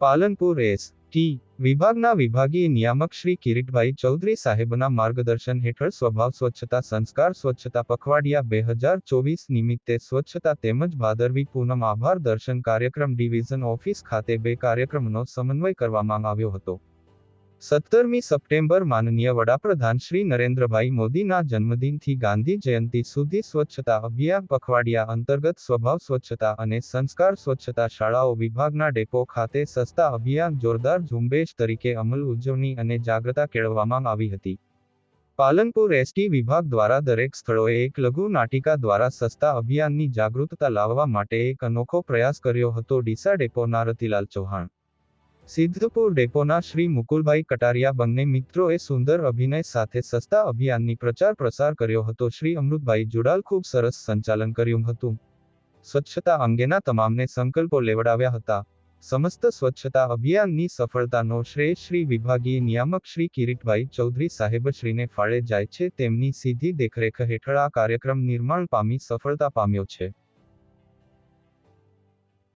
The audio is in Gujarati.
પાલનપુર એસ ટી વિભાગના વિભાગીય નિયામક શ્રી કિરીટભાઈ ચૌધરી સાહેબના માર્ગદર્શન હેઠળ સ્વભાવ સ્વચ્છતા સંસ્કાર સ્વચ્છતા પખવાડિયા બે હજાર ચોવીસ નિમિત્તે સ્વચ્છતા તેમજ ભાદરવી પૂનમ આભાર દર્શન કાર્યક્રમ ડિવિઝન ઓફિસ ખાતે બે કાર્યક્રમનો સમન્વય કરવામાં આવ્યો હતો. સત્તરમી સપ્ટેમ્બર માનનીય વડાપ્રધાન શ્રી નરેન્દ્રભાઈ મોદીના જન્મદિનથી ગાંધી જયંતિ સુધી સ્વચ્છતા અભિયાન પખવાડિયા અંતર્ગત સ્વભાવ સ્વચ્છતા અને સંસ્કાર સ્વચ્છતા શાળાઓ વિભાગના ડેપો ખાતે સસ્તા અભિયાન જોરદાર ઝુંબેશ તરીકે અમલ ઉજવણી અને જાગૃતતા કેળવવામાં આવી હતી. પાલનપુર એસટી વિભાગ દ્વારા દરેક સ્થળોએ એક લઘુ નાટિકા દ્વારા સસ્તા અભિયાનની જાગૃતતા લાવવા માટે એક અનોખો પ્રયાસ કર્યો હતો, ડીસા ડેપોના રતિલાલ ચૌહાણ. સિદ્ધપુર ડેપોના શ્રી મુકુલભાઈ કટારિયા બંને મિત્રોએ સુંદર અભિનય સાથે સસ્તા અભિયાનની પ્રચાર પ્રસાર કર્યો હતો. શ્રી અમૃતભાઈ જુડાલ ખૂબ સરસ સંચાલન કર્યું હતું. સ્વચ્છતા અંગેના તમામને સંકલ્પો લેવડાવ્યા હતા. સમસ્ત સ્વચ્છતા અભિયાનની સફળતાનો શ્રેય શ્રી વિભાગીય નિયામક શ્રી કિરીટભાઈ ચૌધરી સાહેબશ્રીને ફાળે જાય છે. તેમની સીધી દેખરેખ હેઠળ આ કાર્યક્રમ નિર્માણ પામી સફળતા પામ્યો છે.